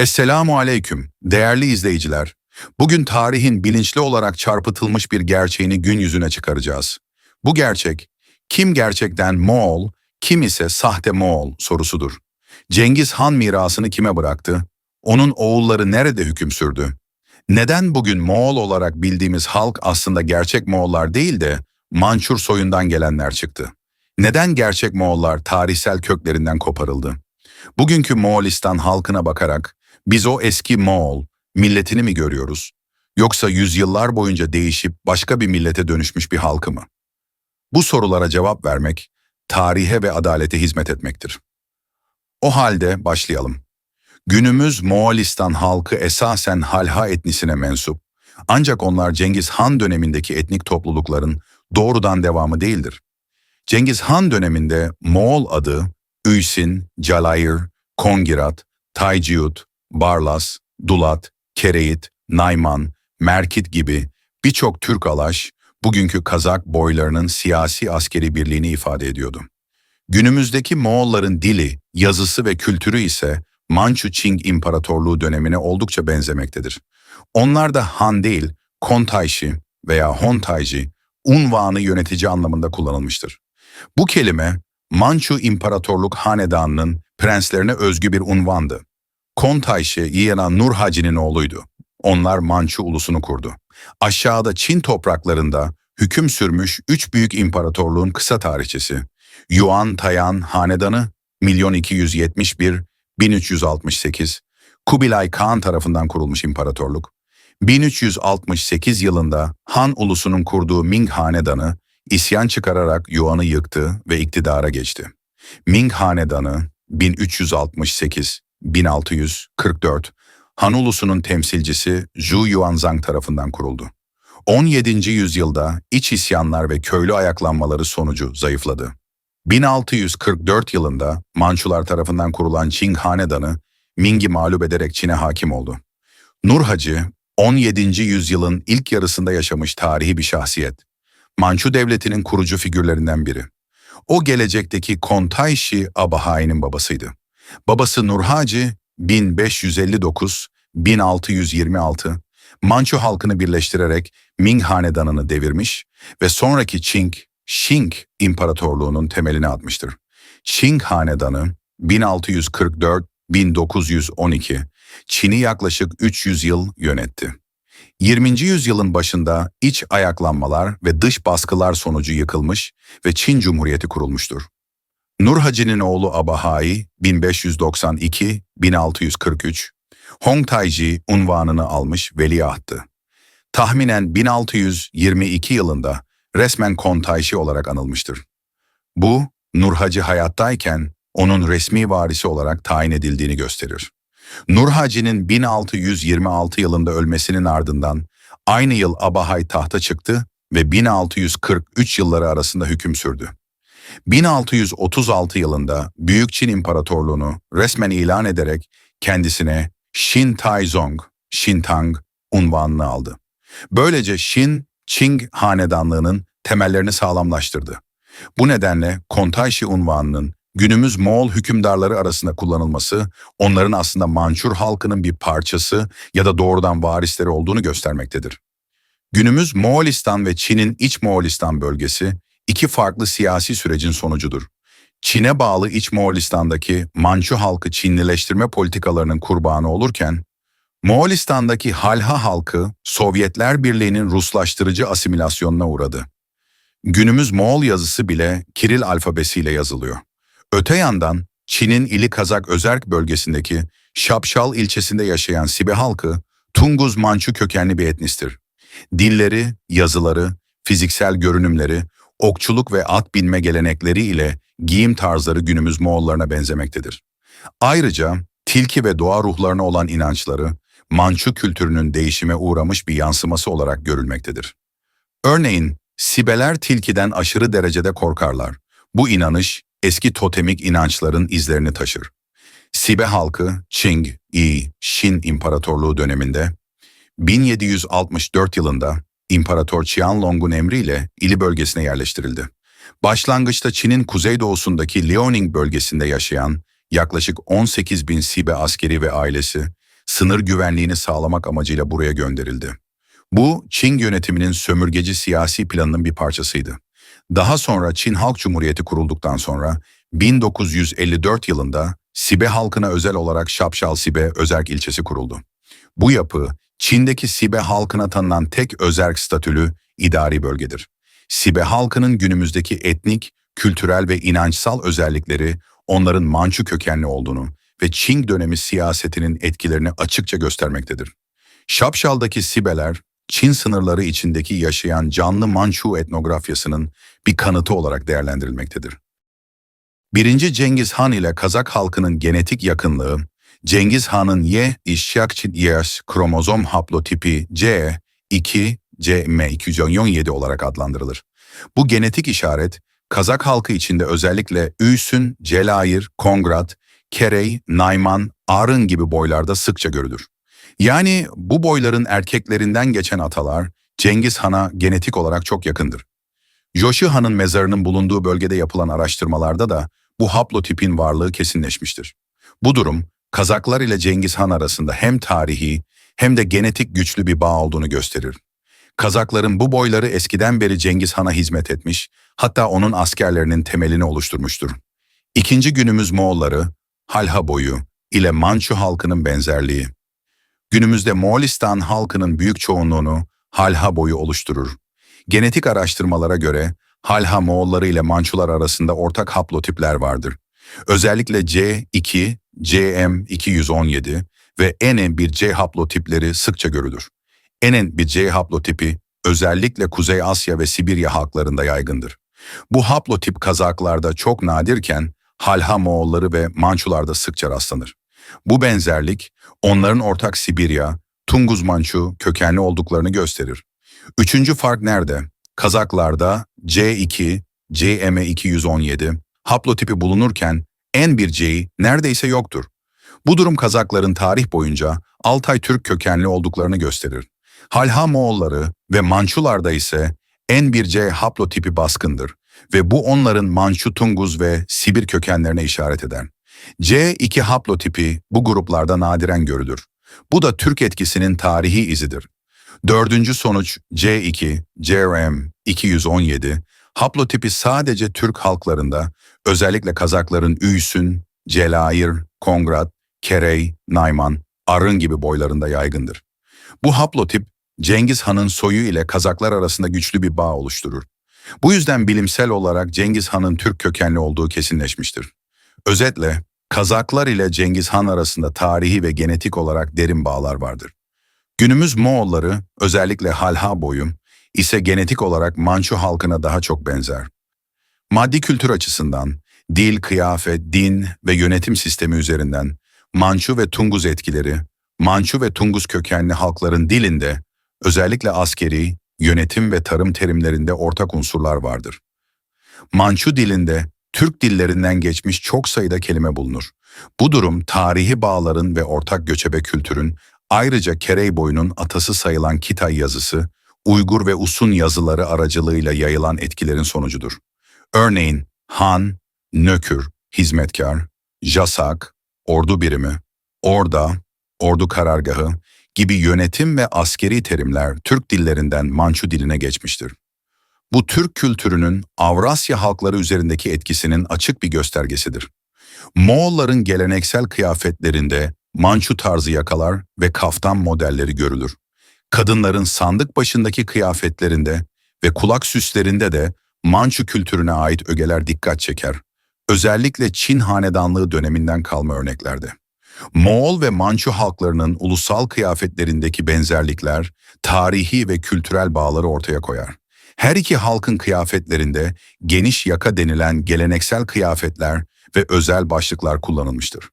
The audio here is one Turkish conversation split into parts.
Esselamu aleyküm, değerli izleyiciler. Bugün tarihin bilinçli olarak çarpıtılmış bir gerçeğini gün yüzüne çıkaracağız. Bu gerçek, kim gerçekten Moğol, kim ise sahte Moğol sorusudur. Cengiz Han mirasını kime bıraktı? Onun oğulları nerede hüküm sürdü? Neden bugün Moğol olarak bildiğimiz halk aslında gerçek Moğollar değil de Mançur soyundan gelenler çıktı? Neden gerçek Moğollar tarihsel köklerinden koparıldı? Bugünkü Moğolistan halkına bakarak biz o eski Moğol milletini mi görüyoruz? Yoksa yüzyıllar boyunca değişip başka bir millete dönüşmüş bir halkı mı? Bu sorulara cevap vermek, tarihe ve adalete hizmet etmektir. O halde başlayalım. Günümüz Moğolistan halkı esasen Halha etnisine mensup. Ancak onlar Cengiz Han dönemindeki etnik toplulukların doğrudan devamı değildir. Cengiz Han döneminde Moğol adı Üysin, Calayır, Kongirat, Tayciut, Barlas, Dulat, Kereit, Nayman, Merkit gibi birçok Türk alaş, bugünkü Kazak boylarının siyasi askeri birliğini ifade ediyordu. Günümüzdeki Moğolların dili, yazısı ve kültürü ise Manchu-Çing İmparatorluğu dönemine oldukça benzemektedir. Onlar da Han değil, Kontayşi veya Hontayji unvanı yönetici anlamında kullanılmıştır. Bu kelime Mançu İmparatorluk Hanedanı'nın prenslerine özgü bir unvandı. Kontayşi Yiyenan Nurhaci'nin oğluydu. Onlar Mançu ulusunu kurdu. Aşağıda Çin topraklarında hüküm sürmüş üç büyük imparatorluğun kısa tarihçesi. Yuan Tayan Hanedanı, milyon 271, 1368, Kubilay Kağan tarafından kurulmuş imparatorluk. 1368 yılında Han ulusunun kurduğu Ming Hanedanı, isyan çıkararak Yuan'ı yıktı ve iktidara geçti. Ming Hanedanı 1368-1644 Han ulusunun temsilcisi Zhu Yuanzhang tarafından kuruldu. 17. yüzyılda iç isyanlar ve köylü ayaklanmaları sonucu zayıfladı. 1644 yılında Mançular tarafından kurulan Qing Hanedanı Ming'i mağlup ederek Çin'e hakim oldu. Nur Hacı 17. yüzyılın ilk yarısında yaşamış tarihi bir şahsiyet. Mançu devletinin kurucu figürlerinden biri. O gelecekteki Kontayşi Abahai'nin babasıydı. Babası Nurhaci 1559-1626 Mançu halkını birleştirerek Ming Hanedanı'nı devirmiş ve sonraki Qing, Shing İmparatorluğu'nun temelini atmıştır. Qing Hanedanı 1644-1912 Çin'i yaklaşık 300 yıl yönetti. 20. yüzyılın başında iç ayaklanmalar ve dış baskılar sonucu yıkılmış ve Çin Cumhuriyeti kurulmuştur. Nur Haci'nin oğlu Abahai 1592-1643 Hong Taiji unvanını almış veliahttı. Tahminen 1622 yılında resmen Kontayşi olarak anılmıştır. Bu, Nur Hacı hayattayken onun resmi varisi olarak tayin edildiğini gösterir. Nur Haci'nin 1626 yılında ölmesinin ardından aynı yıl Abahay tahta çıktı ve 1643 yılları arasında hüküm sürdü. 1636 yılında Büyük Çin İmparatorluğunu resmen ilan ederek kendisine Shin Taizong, Shintang unvanını aldı. Böylece Shin, Qing hanedanlığının temellerini sağlamlaştırdı. Bu nedenle Kontayşi unvanının günümüz Moğol hükümdarları arasında kullanılması, onların aslında Mançur halkının bir parçası ya da doğrudan varisleri olduğunu göstermektedir. Günümüz Moğolistan ve Çin'in iç Moğolistan bölgesi iki farklı siyasi sürecin sonucudur. Çin'e bağlı iç Moğolistan'daki Mançu halkı Çinlileştirme politikalarının kurbanı olurken, Moğolistan'daki Halha halkı Sovyetler Birliği'nin Ruslaştırıcı asimilasyonuna uğradı. Günümüz Moğol yazısı bile Kiril alfabesiyle yazılıyor. Öte yandan Çin'in ili Kazak Özerk bölgesindeki Şapşal ilçesinde yaşayan Sibe halkı Tunguz Mançu kökenli bir etnistir. Dilleri, yazıları, fiziksel görünümleri, okçuluk ve at binme gelenekleri ile giyim tarzları günümüz Moğollarına benzemektedir. Ayrıca tilki ve doğa ruhlarına olan inançları Mançu kültürünün değişime uğramış bir yansıması olarak görülmektedir. Örneğin Sibeler tilkiden aşırı derecede korkarlar. Bu inanış eski totemik inançların izlerini taşır. Sibe halkı Qing, Yi, Shin İmparatorluğu döneminde 1764 yılında İmparator Qianlong'un emriyle ili bölgesine yerleştirildi. Başlangıçta Çin'in kuzeydoğusundaki Liaoning bölgesinde yaşayan yaklaşık 18 bin Sibe askeri ve ailesi sınır güvenliğini sağlamak amacıyla buraya gönderildi. Bu, Çin yönetiminin sömürgeci siyasi planının bir parçasıydı. Daha sonra Çin Halk Cumhuriyeti kurulduktan sonra 1954 yılında Sibe halkına özel olarak Şapşal Sibe özerk ilçesi kuruldu. Bu yapı, Çin'deki Sibe halkına tanınan tek özerk statülü idari bölgedir. Sibe halkının günümüzdeki etnik, kültürel ve inançsal özellikleri onların Mançu kökenli olduğunu ve Çin dönemi siyasetinin etkilerini açıkça göstermektedir. Şapşal'daki Sibeler, Çin sınırları içindeki yaşayan canlı Mançu etnografyasının bir kanıtı olarak değerlendirilmektedir. Birinci Cengiz Han ile Kazak halkının genetik yakınlığı, Cengiz Han'ın Y işyakçı YS kromozom haplotipi C 2 CM217 olarak adlandırılır. Bu genetik işaret, Kazak halkı içinde özellikle Üsün, Celayir, Kongrat, Kerey, Nayman, Arın gibi boylarda sıkça görülür. Yani bu boyların erkeklerinden geçen atalar Cengiz Han'a genetik olarak çok yakındır. Joshi Han'ın mezarının bulunduğu bölgede yapılan araştırmalarda da bu haplotipin varlığı kesinleşmiştir. Bu durum Kazaklar ile Cengiz Han arasında hem tarihi hem de genetik güçlü bir bağ olduğunu gösterir. Kazakların bu boyları eskiden beri Cengiz Han'a hizmet etmiş, hatta onun askerlerinin temelini oluşturmuştur. İkinci günümüz Moğolları, Halha boyu ile Mançu halkının benzerliği. Günümüzde Moğolistan halkının büyük çoğunluğunu Halha boyu oluşturur. Genetik araştırmalara göre Halha Moğolları ile Mançular arasında ortak haplotipler vardır. Özellikle C2, CM217 ve NN1C haplotipleri sıkça görülür. NN1C haplotipi özellikle Kuzey Asya ve Sibirya halklarında yaygındır. Bu haplotip Kazaklarda çok nadirken Halha Moğolları ve Mançularda sıkça rastlanır. Bu benzerlik onların ortak Sibirya, Tunguz Mançu kökenli olduklarını gösterir. Üçüncü fark nerede? Kazaklarda C2, CM217 haplotipi bulunurken N1C'yi neredeyse yoktur. Bu durum Kazakların tarih boyunca Altay Türk kökenli olduklarını gösterir. Halha Moğolları ve Mançularda ise N1C haplotipi baskındır ve bu onların Mançu Tunguz ve Sibir kökenlerine işaret eder. C2 haplotipi bu gruplarda nadiren görülür. Bu da Türk etkisinin tarihi izidir. Dördüncü sonuç C2, CRM 217, haplotipi sadece Türk halklarında, özellikle Kazakların Üysün, Celayir, Kongrat, Kerey, Nayman, Arın gibi boylarında yaygındır. Bu haplotip, Cengiz Han'ın soyu ile Kazaklar arasında güçlü bir bağ oluşturur. Bu yüzden bilimsel olarak Cengiz Han'ın Türk kökenli olduğu kesinleşmiştir. Özetle, Kazaklar ile Cengiz Han arasında tarihi ve genetik olarak derin bağlar vardır. Günümüz Moğolları, özellikle Halha boyu, ise genetik olarak Mançu halkına daha çok benzer. Maddi kültür açısından, dil, kıyafet, din ve yönetim sistemi üzerinden Mançu ve Tunguz etkileri, Mançu ve Tunguz kökenli halkların dilinde, özellikle askeri, yönetim ve tarım terimlerinde ortak unsurlar vardır. Mançu dilinde Türk dillerinden geçmiş çok sayıda kelime bulunur. Bu durum tarihi bağların ve ortak göçebe kültürün ayrıca Kerey boyunun atası sayılan Kitay yazısı, Uygur ve Usun yazıları aracılığıyla yayılan etkilerin sonucudur. Örneğin Han, Nökür, hizmetkar, Jasak, ordu birimi, Orda, ordu karargahı gibi yönetim ve askeri terimler Türk dillerinden Mançu diline geçmiştir. Bu Türk kültürünün Avrasya halkları üzerindeki etkisinin açık bir göstergesidir. Moğolların geleneksel kıyafetlerinde Mançu tarzı yakalar ve kaftan modelleri görülür. Kadınların sandık başındaki kıyafetlerinde ve kulak süslerinde de Mançu kültürüne ait ögeler dikkat çeker. Özellikle Çin hanedanlığı döneminden kalma örneklerde. Moğol ve Mançu halklarının ulusal kıyafetlerindeki benzerlikler, tarihi ve kültürel bağları ortaya koyar. Her iki halkın kıyafetlerinde geniş yaka denilen geleneksel kıyafetler ve özel başlıklar kullanılmıştır.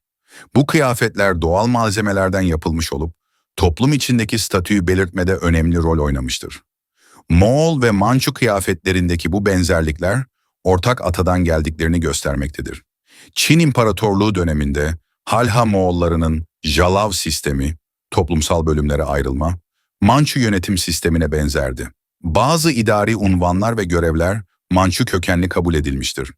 Bu kıyafetler doğal malzemelerden yapılmış olup toplum içindeki statüyü belirtmede önemli rol oynamıştır. Moğol ve Mançu kıyafetlerindeki bu benzerlikler ortak atadan geldiklerini göstermektedir. Çin İmparatorluğu döneminde Halha Moğollarının Jalav sistemi, toplumsal bölümlere ayrılma, Mançu yönetim sistemine benzerdi. Bazı idari unvanlar ve görevler Mançu kökenli kabul edilmiştir.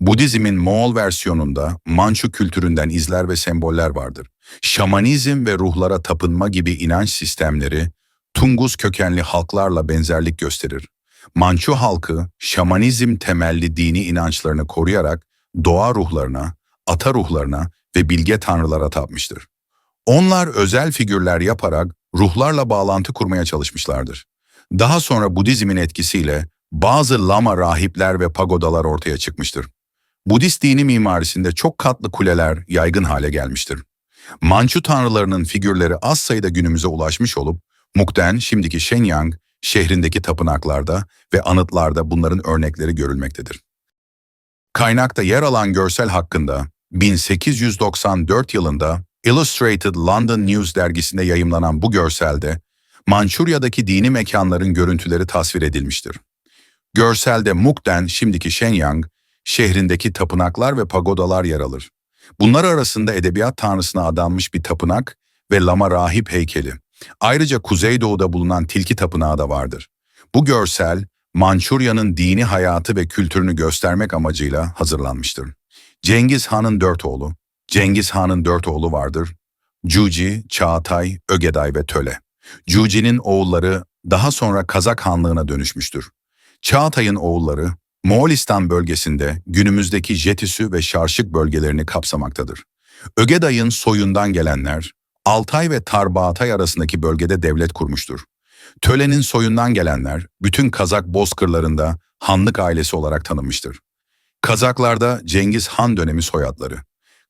Budizmin Moğol versiyonunda Mançu kültüründen izler ve semboller vardır. Şamanizm ve ruhlara tapınma gibi inanç sistemleri Tunguz kökenli halklarla benzerlik gösterir. Mançu halkı şamanizm temelli dini inançlarını koruyarak doğa ruhlarına, ata ruhlarına ve bilge tanrılara tapmıştır. Onlar özel figürler yaparak ruhlarla bağlantı kurmaya çalışmışlardır. Daha sonra Budizmin etkisiyle bazı lama rahipler ve pagodalar ortaya çıkmıştır. Budist dini mimarisinde çok katlı kuleler yaygın hale gelmiştir. Mançu tanrılarının figürleri az sayıda günümüze ulaşmış olup, Mukden, şimdiki Shenyang, şehrindeki tapınaklarda ve anıtlarda bunların örnekleri görülmektedir. Kaynakta yer alan görsel hakkında 1894 yılında Illustrated London News dergisinde yayımlanan bu görselde Mançurya'daki dini mekanların görüntüleri tasvir edilmiştir. Görselde Mukden, şimdiki Shenyang, şehrindeki tapınaklar ve pagodalar yer alır. Bunlar arasında edebiyat tanrısına adanmış bir tapınak ve lama rahip heykeli. Ayrıca Kuzeydoğu'da bulunan tilki tapınağı da vardır. Bu görsel, Mançurya'nın dini hayatı ve kültürünü göstermek amacıyla hazırlanmıştır. Cengiz Han'ın dört oğlu, Cengiz Han'ın dört oğlu vardır. Cuci, Çağatay, Ögeday ve Töle. Cuci'nin oğulları daha sonra Kazak Hanlığı'na dönüşmüştür. Çağatay'ın oğulları Moğolistan bölgesinde günümüzdeki Jetisü ve Şarşık bölgelerini kapsamaktadır. Ögeday'ın soyundan gelenler, Altay ve Tarbağatay arasındaki bölgede devlet kurmuştur. Töle'nin soyundan gelenler bütün Kazak bozkırlarında hanlık ailesi olarak tanınmıştır. Kazaklarda Cengiz Han dönemi soyadları.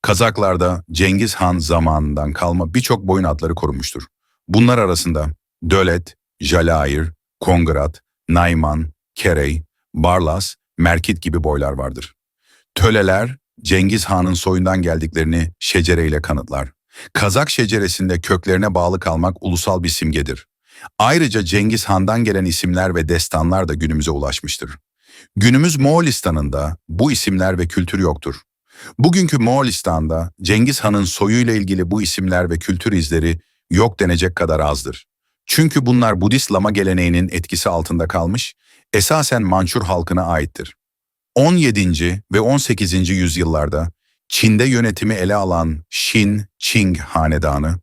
Kazaklarda Cengiz Han zamanından kalma birçok boyun adları korunmuştur. Bunlar arasında Dölet, Jalair, Kongrat, Nayman, Kerey, Barlas, Merkit gibi boylar vardır. Töleler, Cengiz Han'ın soyundan geldiklerini şecere ile kanıtlar. Kazak şeceresinde köklerine bağlı kalmak ulusal bir simgedir. Ayrıca Cengiz Han'dan gelen isimler ve destanlar da günümüze ulaşmıştır. Günümüz Moğolistan'ında bu isimler ve kültür yoktur. Bugünkü Moğolistan'da Cengiz Han'ın soyuyla ilgili bu isimler ve kültür izleri yok denecek kadar azdır. Çünkü bunlar Budist lama geleneğinin etkisi altında kalmış, esasen Mançur halkına aittir. 17. ve 18. yüzyıllarda Çin'de yönetimi ele alan Shin Qing hanedanı,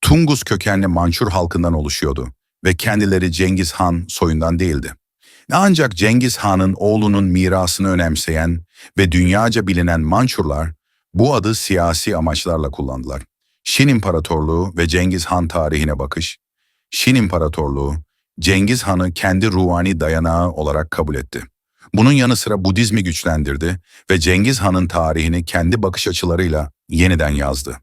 Tunguz kökenli Mançur halkından oluşuyordu ve kendileri Cengiz Han soyundan değildi. Ancak Cengiz Han'ın oğlunun mirasını önemseyen ve dünyaca bilinen Mançurlar bu adı siyasi amaçlarla kullandılar. Şin İmparatorluğu ve Cengiz Han tarihine bakış, Şin İmparatorluğu, Cengiz Han'ı kendi ruhani dayanağı olarak kabul etti. Bunun yanı sıra Budizmi güçlendirdi ve Cengiz Han'ın tarihini kendi bakış açılarıyla yeniden yazdı.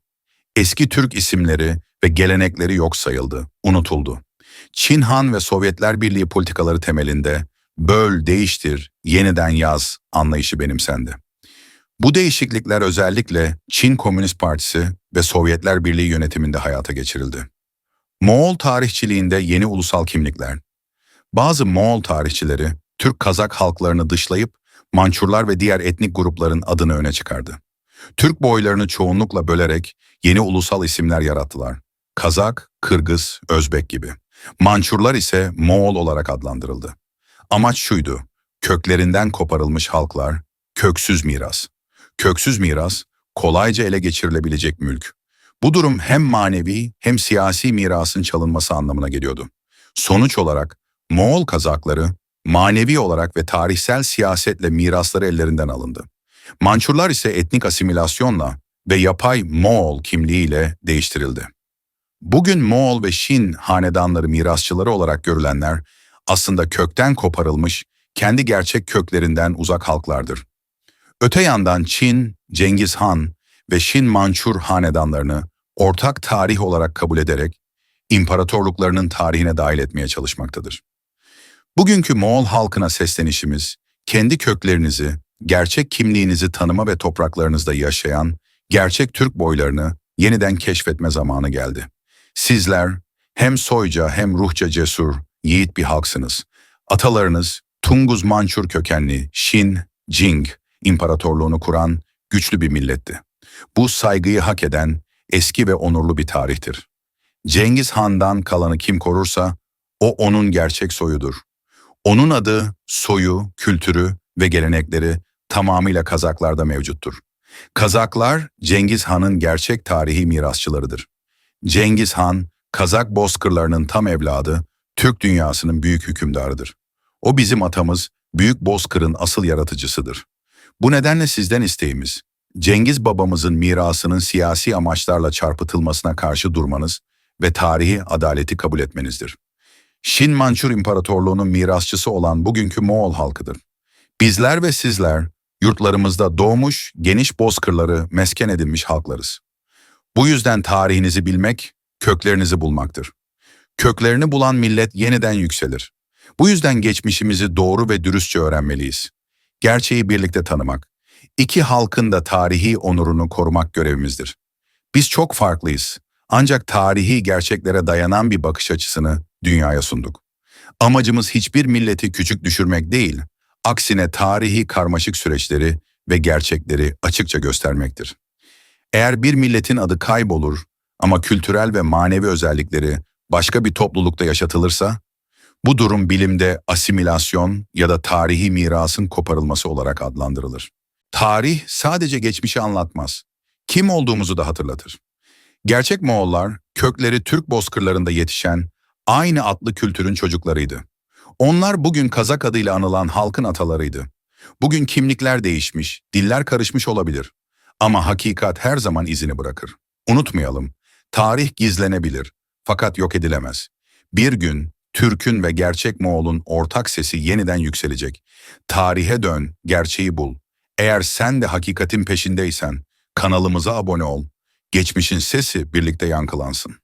Eski Türk isimleri ve gelenekleri yok sayıldı, unutuldu. Çin Han ve Sovyetler Birliği politikaları temelinde böl, değiştir, yeniden yaz anlayışı benimsendi. Bu değişiklikler özellikle Çin Komünist Partisi ve Sovyetler Birliği yönetiminde hayata geçirildi. Moğol tarihçiliğinde yeni ulusal kimlikler. Bazı Moğol tarihçileri Türk-Kazak halklarını dışlayıp Mançurlar ve diğer etnik grupların adını öne çıkardı. Türk boylarını çoğunlukla bölerek yeni ulusal isimler yarattılar. Kazak, Kırgız, Özbek gibi. Mançurlar ise Moğol olarak adlandırıldı. Amaç şuydu, köklerinden koparılmış halklar, köksüz miras. Köksüz miras, kolayca ele geçirilebilecek mülk. Bu durum hem manevi hem siyasi mirasın çalınması anlamına geliyordu. Sonuç olarak Moğol Kazakları manevi olarak ve tarihsel siyasetle mirasları ellerinden alındı. Mançurlar ise etnik asimilasyonla ve yapay Moğol kimliğiyle değiştirildi. Bugün Moğol ve Şin hanedanları mirasçıları olarak görülenler aslında kökten koparılmış, kendi gerçek köklerinden uzak halklardır. Öte yandan Çin, Cengiz Han ve Şin Mançur hanedanlarını ortak tarih olarak kabul ederek imparatorluklarının tarihine dahil etmeye çalışmaktadır. Bugünkü Moğol halkına seslenişimiz, kendi köklerinizi, gerçek kimliğinizi tanıma ve topraklarınızda yaşayan gerçek Türk boylarını yeniden keşfetme zamanı geldi. Sizler hem soyca hem ruhça cesur, yiğit bir halksınız. Atalarınız Tunguz Mançur kökenli Shin, Jing imparatorluğunu kuran güçlü bir milletti. Bu saygıyı hak eden eski ve onurlu bir tarihtir. Cengiz Han'dan kalanı kim korursa o onun gerçek soyudur. Onun adı, soyu, kültürü ve gelenekleri tamamıyla Kazaklarda mevcuttur. Kazaklar Cengiz Han'ın gerçek tarihi mirasçılarıdır. Cengiz Han, Kazak bozkırlarının tam evladı, Türk dünyasının büyük hükümdarıdır. O bizim atamız, Büyük Bozkır'ın asıl yaratıcısıdır. Bu nedenle sizden isteğimiz, Cengiz babamızın mirasının siyasi amaçlarla çarpıtılmasına karşı durmanız ve tarihi adaleti kabul etmenizdir. Şin Mançur İmparatorluğu'nun mirasçısı olan bugünkü Moğol halkıdır. Bizler ve sizler yurtlarımızda doğmuş, geniş bozkırları mesken edinmiş halklarız. Bu yüzden tarihinizi bilmek, köklerinizi bulmaktır. Köklerini bulan millet yeniden yükselir. Bu yüzden geçmişimizi doğru ve dürüstçe öğrenmeliyiz. Gerçeği birlikte tanımak, iki halkın da tarihi onurunu korumak görevimizdir. Biz çok farklıyız. Ancak tarihi gerçeklere dayanan bir bakış açısını dünyaya sunduk. Amacımız hiçbir milleti küçük düşürmek değil, aksine tarihi karmaşık süreçleri ve gerçekleri açıkça göstermektir. Eğer bir milletin adı kaybolur ama kültürel ve manevi özellikleri başka bir toplulukta yaşatılırsa, bu durum bilimde asimilasyon ya da tarihi mirasın koparılması olarak adlandırılır. Tarih sadece geçmişi anlatmaz, kim olduğumuzu da hatırlatır. Gerçek Moğollar, kökleri Türk bozkırlarında yetişen, aynı adlı kültürün çocuklarıydı. Onlar bugün Kazak adıyla anılan halkın atalarıydı. Bugün kimlikler değişmiş, diller karışmış olabilir. Ama hakikat her zaman izini bırakır. Unutmayalım, tarih gizlenebilir fakat yok edilemez. Bir gün Türk'ün ve gerçek Moğol'un ortak sesi yeniden yükselecek. Tarihe dön, gerçeği bul. Eğer sen de hakikatin peşindeysen kanalımıza abone ol. Geçmişin sesi birlikte yankılansın.